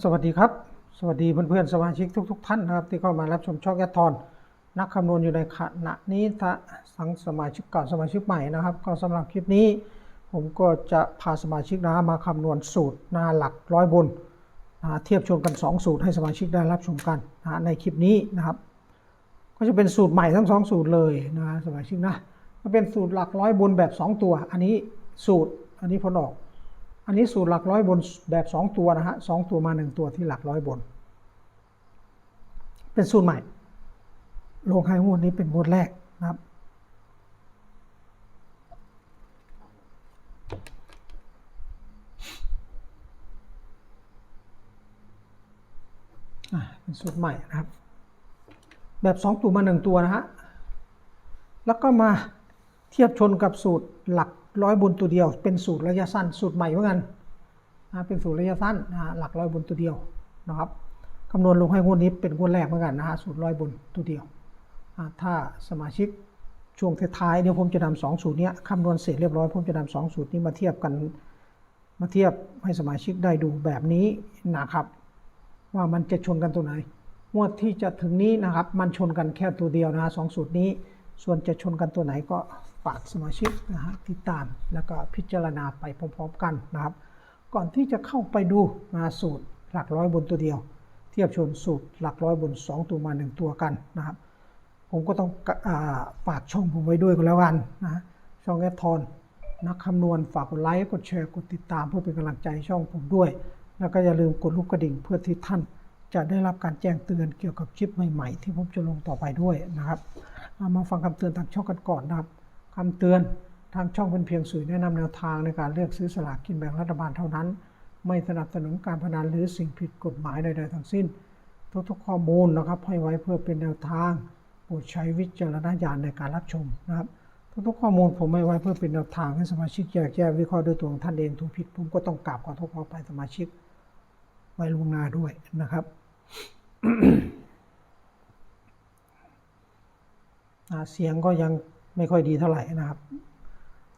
สวัสดีครับ สวัสดีเพื่อนๆสมาชิกทุก ๆ ท่านนะครับ ที่เข้ามารับชมช่องแอดทอนนักคำนวณอยู่ในขณะนี้ทั้งสมาชิกเก่าสมาชิกใหม่นะครับ ก็สำหรับคลิปนี้ ผมก็จะพาสมาชิกนะมาคำนวณสูตรหนาหลักร้อยบนนะเทียบชนกัน 2 สูตรให้สมาชิกได้รับชมกันนะในคลิปนี้นะครับ ก็จะเป็นสูตรใหม่ทั้งสองสูตรเลยนะสมาชิกนะก็เป็นสูตรหลักร้อยบนแบบ 2 ตัว อันนี้สูตรอันนี้ผลออก อันนี้สูตรหลักร้อยบนแบบ2ตัวนะฮะสองตัวมา 1 ตัวที่หลักร้อยบน เป็นสูตรใหม่ ลงให้งวดนี้เป็นงวดแรกนะครับ เป็นสูตรใหม่นะครับ แบบ 2 ตัวมา 1 ตัวนะฮะ แล้วก็มาเทียบชนกับสูตรหลัก ร้อยบนตัวเดียว เป็นสูตรระยะสั้น สูตรใหม่เหมือนกันนะเป็นสูตรระยะสั้นนะหลักร้อยบนตัวเดียวนะครับคำนวณลงให้งวดนี้เป็นงวดแรกเหมือนกันนะฮะสูตรร้อยบนตัวเดียวถ้าสมาชิกช่วงท้ายเดี๋ยวผมจะนำสองสูตรนี้คำนวณเสร็จเรียบร้อยผมจะนำสองสูตรนี้มาเทียบกันมาเทียบให้สมาชิกได้ดูแบบนี้นะครับ ว่ามันจะชนกันตัวไหนงวดที่จะถึงนี้นะครับ มันชนกันแค่ตัวเดียวนะฮะสองสูตรนี้ ส่วนจะชนกันตัวไหนก็ ฝากสมาชิกนะฮะติดตามแล้วก็พิจารณาไปพร้อมๆกันนะครับ ก่อนที่จะเข้าไปดูมาสูตรหลักร้อยบนตัวเดียว เทียบชนสูตรหลักร้อยบน 2 ตัวมา 1 ตัวกันนะครับ ผมก็ต้องฝากช่องผมไว้ด้วยก็แล้วกันนะช่องแอทอนนักคำนวณฝากกดไลค์กดแชร์กดติดตามเพื่อเป็นกำลังใจช่องผมด้วย แล้วก็อย่าลืมกดลูกกระดิ่งเพื่อที่ท่านจะได้รับการแจ้งเตือนเกี่ยวกับคลิปใหม่ ๆ ที่ผมจะลงต่อไปด้วยนะครับ มาฟังคำเตือนทางช่องกันก่อนนะครับ คำเตือนทางช่องเป็นเพียงสื่อแนะนำแนวทางในการเลือกซื้อสลากกินแบ่งรัฐบาลเท่านั้น ไม่สนับสนุนการพนันหรือสิ่งผิดกฎหมายใดๆทั้งสิ้น ทุกๆข้อมูลนะครับให้ไว้เพื่อเป็นแนวทางโปรดใช้วิจารณญาณในการรับชมนะครับทุกๆข้อมูลผมไม่ไว้เพื่อเป็นแนวทางให้สมาชิกแยกแยะวิเคราะห์ด้วยตัวของท่านเองถูกผิดผมก็ต้องกราบขอโทษขอไปสมาชิกไว้ล่วงหน้าด้วยนะครับเสียงก็ยัง ไม่ค่อยดีเท่าไหร่นะครับ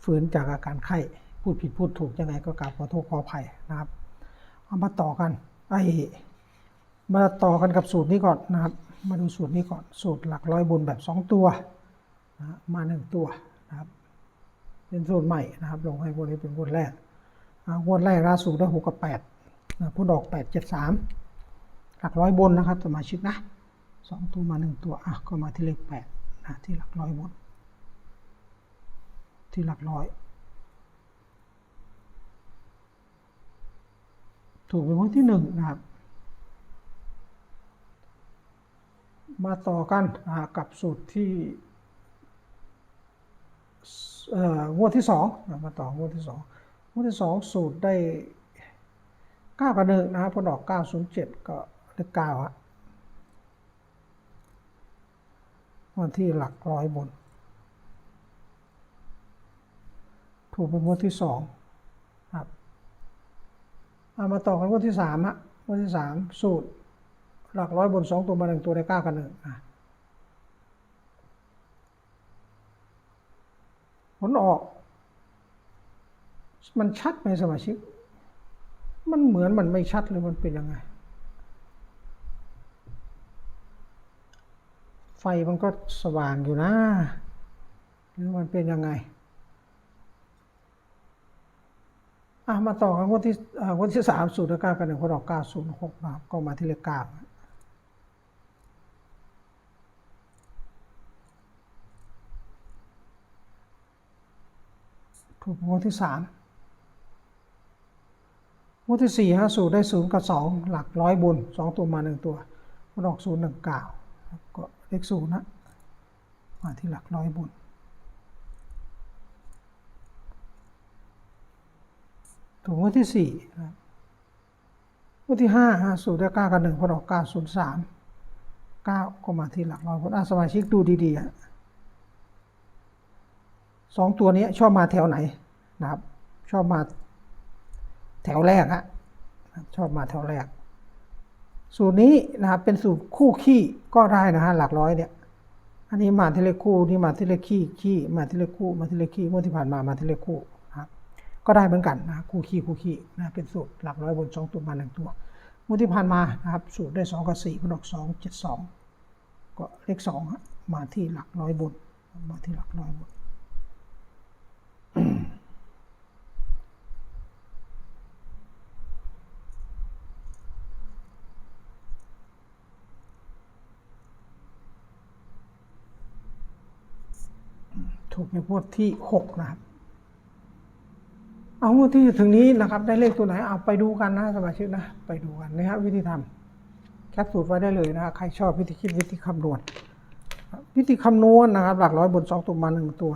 ฝืนจากอาการไข้พูดผิดพูดถูกยังไงก็กราบขอโทษขออภัยนะครับ เอามาต่อกันไอ้มาต่อกันกับสูตรนี้ก่อนนะครับ มาดูสูตรนี้ก่อนสูตรหลักร้อยบนแบบ 2 ตัวนะมา 1 ตัวนะครับ เป็นสูตรใหม่นะครับ ลงให้วกนี้เป็นงวดแรกอ่างวดแรกล่าสุดได้หกกับแปดนะพูดออกแปดเจ็ดสามหลักร้อยบนนะครับสมาชิกนะสองตัวมาหนึ่งตัวอะก็มาที่เลขแปดนะที่หลักร้อยบน ที่หลักร้อย ถูกเป็นงวดที่หนึ่งนะครับ มาต่อกันกับสูตรที่งวดที่สองมาต่องวดที่สองงวดที่สองสูตรได้เก้ากับหนึ่งนะครับพอดอกเก้าศูนย์เจ็ดก็เลขเก้าฮะวันที่หลักร้อยบน ถูกเป็นงวดที่สองครับเอามาต่อกันงวดที่สามฮะงวดที่สามสูตร หลักร้อยบนสองตัวมาหนึ่งตัวได้เก้ากับหนึ่งอะผลออก มันชัดไหมสมาชิก มันเหมือนมันไม่ชัดเลยมันเป็นยังไง ไฟมันก็สว่างอยู่นะ หรือมันเป็นยังไง อะมาต่อกันวันที่วันที่สามสูตรเก้ากันหนึ่งคนออกเก้าศูนย์หกนะครับก็มาที่เลขเก้าถูกงวดที่สามงวดที่สี่ฮะสูตรได้ศูนย์กับสองหลักร้อยบนสองตัวมาหนึ่งตัวมันออกศูนย์หนึ่งเก้าก็เลขศูนย์นะมาที่หลักร้อยบน ถูกงวดที่สี่นะครับงวดที่ห้าฮะสูตรได้เก้ากับหนึ่งพอออกเก้าศูนย์สามเก้าก็มาที่หลักร้อยบนอะสมาชิกดูดีๆสองตัวนี้ชอบมาแถวไหนนะครับ ชอบมาแถวแรกฮะชอบมาแถวแรก สูตรนี้นะครับเป็นสูตรคู่ขี้ก็ได้นะฮะหลักร้อยเนี่ย อันนี้มาที่เลขคู่นี่มาที่เลขขี้ขี้มาที่เลขคู่มาที่เลขขี้เมื่อที่ผ่านมามาที่เลขคู่ ก็ได้เหมือนกันนะคู่ขี้คู่ขี้นะเป็นสูตรหลักร้อยบนสองตัวมาหนึ่งตัวงวดที่ผ่านมานะครับสูตรได้สองกับสี่ก็ดอกสองเจ็ดสองก็เลขสองมาที่หลักร้อยบนมาที่หลักร้อยบนถูกในงวดที่หกนะครับ เอางวดที่ถึงนี้นะครับ ได้เลขตัวไหนเอาไปดูกันนะสมาชิกนะไปดูกันนะครับวิธีทำแคปสูตรไว้ได้เลยนะใครชอบวิธีคิดวิธีคำนวณวิธีคำนวณนะครับ หลักร้อยบนสองตัวมาหนึ่งตัว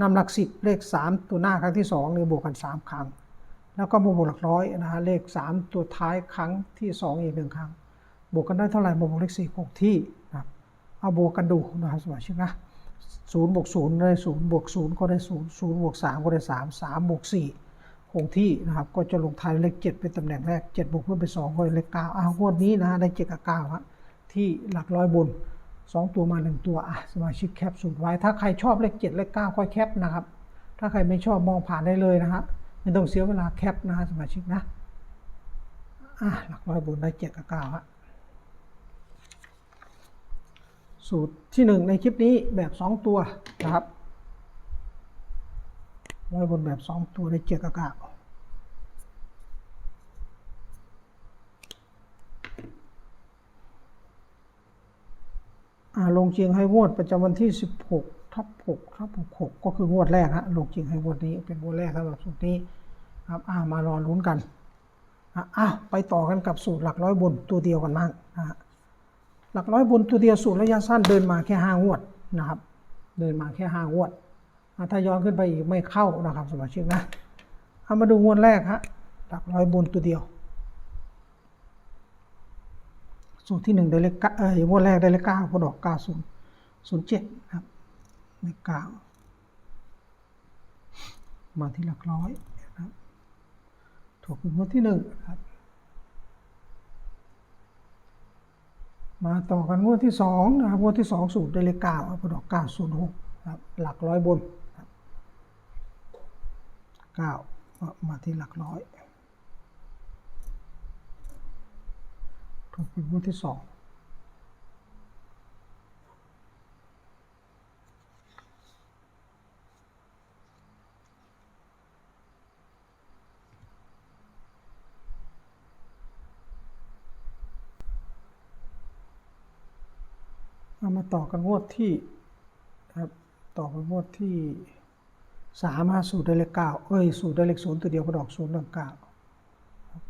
นำหลักสิบเลขสามตัวหน้าครั้งที่สองเนี่ยบวกกันสามครั้ง แล้วก็มาบวกหลักร้อยนะฮะเลขสามตัวท้ายครั้งที่สองอีกหนึ่งครั้ง บวกกันได้เท่าไหร่มาบวกเลขสี่คงที่นะครับเอาบวกกันดูนะครับสมาชิกนะศูนย์บวกศูนย์ได้ศูนย์บวกศูนย์ก็ได้ศูนย์ศูนย์บวกสามก็ได้สามสามบวกสี่ คงที่นะครับ ก็จะลงท้ายเลขเจ็ดเป็นตำแหน่งแรกเจ็ดบวกเพิ่มเป็นสองก็เลขเก้าอ้าวงวดนี้นะฮะได้เจ็ดกับเก้าฮะที่หลักร้อยบนสองตัวมาหนึ่งตัวอะสมาชิกแคปสูตรไว้ ถ้าใครชอบเลขเจ็ดเลขเก้าค่อยแคปนะครับ ถ้าใครไม่ชอบมองผ่านได้เลยนะฮะไม่ต้องเสียเวลาแคปนะฮะสมาชิกนะอะหลักร้อยบนได้เจ็ดกับเก้าฮะสูตรที่หนึ่งในคลิปนี้แบบสองตัวนะครับ ร้อยบนแบบสองตัวได้เจ็ดกับเก้าอาลงเชียงให้งวดประจำวันที่สิบหกทับหกทับหกหกก็คืองวดแรกฮะลงเชียงให้งวดนี้เป็นงวดแรกสำหรับสูตรนี้ครับอ่ามารอลุ้นกันอ้าวไปต่อกันกับสูตรหลักร้อยบนตัวเดียวกันบ้างนะฮะหลักร้อยบนตัวเดียวสูตรระยะสั้นเดินมาแค่ห้างวดนะครับ เดินมาแค่ห้างวดอะ ถ้าย้อนขึ้นไปอีกไม่เข้านะครับสมาชิกนะเอามาดูงวดแรกฮะหลักร้อยบนตัวเดียว สูตรที่หนึ่งได้เลขเก้าเอ้ยงวดแรกได้เลขเก้าพอดอกเก้าศูนย์ศูนย์เจ็ดครับเลขเก้ามาที่หลักร้อยนะครับถูกเป็นงวดที่หนึ่งครับมาต่อกันงวดที่สองนะครับงวดที่สองสูตรได้เลขเก้าพอดอกเก้าศูนย์หกครับหลักร้อยบน เก้ามาที่หลักร้อยถูกเป็นงวดที่สองเอามาต่อกันงวดที่ครับต่อกันงวดที่ สามฮะสูตรได้เลขเก้าเอ้ยสูตรได้เลขศูนย์ตัวเดียวพอดอกศูนย์หนึ่งเก้า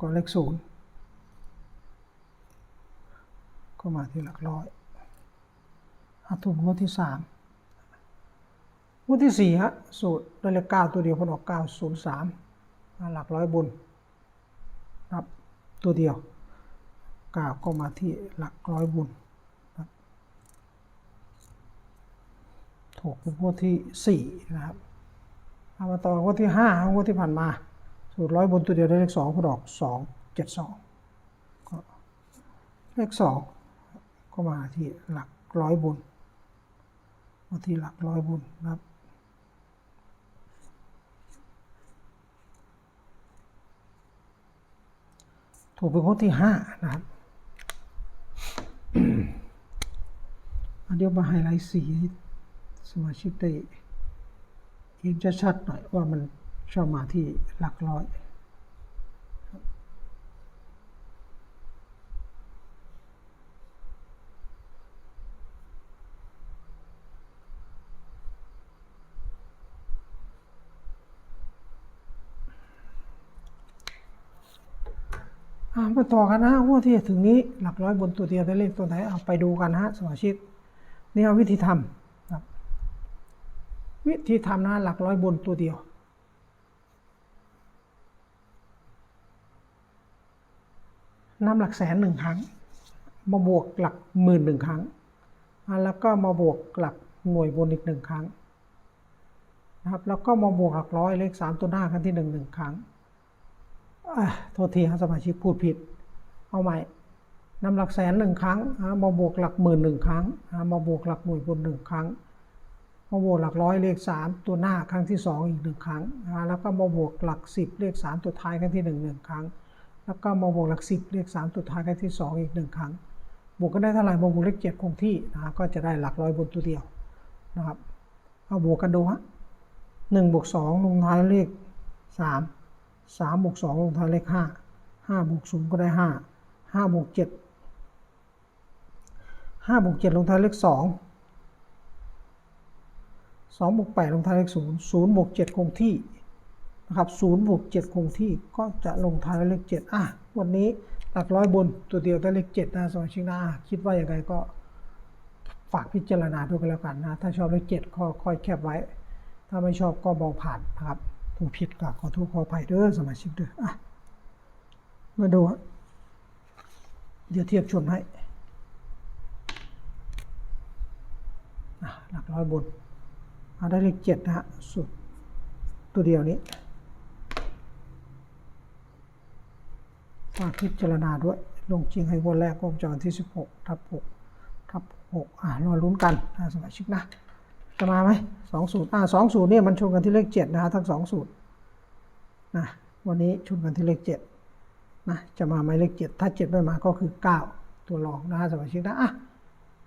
ก็เลขศูนย์ก็มาที่หลักร้อยอาถูกงวดที่สามงวดที่สี่ฮะสูตรได้เลขเก้าตัวเดียวพอดอกเก้าศูนย์สามหลักร้อยบนครับตัวเดียวเก้าก็มาที่หลักร้อยบนถูกเป็นงวดที่สี่นะครับ เอามาต่องวดที่ห้างวดที่ผ่านมา สูตรร้อยบนตัวเดียวได้เลขสองพอดอกสองเจ็ดสองเลขสองก็มาที่หลักร้อยบนมาที่หลักร้อยบนนะครับถูกเป็นงวดที่ห้านะครับเดี๋ยวมาไฮไลท์สีสมาชิกได้ เห็นชัดๆหน่อยว่ามันชอบมาที่หลักร้อยมาต่อกันนะว่าที่ถึงนี้หลักร้อยบนตัวเดียวได้เลขตัวไหนเอาไปดูกันนะฮะสมาชิกนี่เอาวิธีทำ วิธีทำนะหลักร้อยบนตัวเดียว นำหลักแสนหนึ่งครั้ง มาบวกหลักหมื่นหนึ่งครั้ง แล้วก็มาบวกหลักหน่วยบนอีกหนึ่งครั้งนะครับ แล้วก็มาบวกหลักร้อยเลขสามตัวหน้าครั้งที่หนึ่งหนึ่งครั้งโทษทีครับสมาชิกพูดผิด เอาใหม่นำหลักแสนหนึ่งครั้ง มาบวกหลักหมื่นหนึ่งครั้ง มาบวกหลักหน่วยบนหนึ่งครั้ง มาบวกหลักร้อยเลขสามตัวหน้าครั้งที่สองอีกหนึ่งครั้งอะแล้วก็มาบวกหลักสิบเลขสามตัวท้ายครั้งที่หนึ่งหนึ่งครั้ง แล้วก็มาบวกหลักสิบเลขสามสุดท้ายกันที่สองอีกหนึ่งครั้ง บวกกันได้เท่าไหร่มาบวกเลขเจ็ดคงที่นะฮะก็จะได้หลักร้อยบนตัวเดียวนะครับเอาบวกกันดูฮะหนึ่งบวกสองลงท้ายเลขสามสามบวกสองลงท้ายเลขห้าห้าบวกศูนย์ก็ได้ห้าห้าบวกเจ็ดห้าบวกเจ็ดลงท้ายเลขสอง สองบวกแปดลงท้ายเลขศูนย์ศูนย์บวกเจ็ดคงที่นะครับศูนย์บวกเจ็ดคงที่ก็จะลงท้ายเลขเจ็ดอะวันนี้หลักร้อยบนตัวเดียวได้เลขเจ็ดนะสมาชิกนะคิดว่าอย่างไรก็ฝากพิจารณาด้วยกันแล้วกันนะ ถ้าชอบเลขเจ็ดก็ค่อยแคบไว้ ถ้าไม่ชอบก็มองผ่านนะครับถูกผิดก็ขอโทษขออภัยเด้อสมาชิกเด้ออะมาดูเดี๋ยวเทียบชนให้หลักร้อยบน เอาได้เลขเจ็ดนะฮะสุดตัวเดียวนี้ฝากพิจารณาด้วย ลงจริงให้งวันแรกก็จะวันที่ 16ทับ6ทับ6อ่ารอลุ้นกันนะสมาชิกนะ จะมาไหมสองสูตรอ่าสองสูตรเนี่ยมันชนกันที่เลข7นะฮะทั้งสองสูตรนะวันนี้ชนกันที่เลข7นะจะมาไหมเลข 7 ถ้า 7 ไม่มาก็คือ 9 ตัวรองนะฮะสมาชิกนะอะ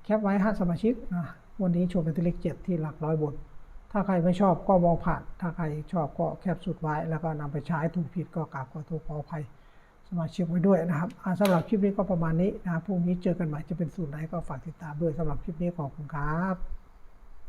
แคปไว้ฮะสมาชิกนะวันนี้ชนกันที่เลข 7 ที่หลักร้อยบน ถ้าใครไม่ชอบก็มองผ่าน ถ้าใครชอบก็แคปสุดไว้ แล้วก็นำไปใช้ถูกผิดก็กราบขอโทษขออภัยสมาชิกไว้ด้วยนะครับอ่าสำหรับคลิปนี้ก็ประมาณนี้นะครับพรุ่งนี้เจอกันใหม่จะเป็นสูตรไหนก็ฝากติดตามด้วยสำหรับคลิปนี้ขอบคุณครับ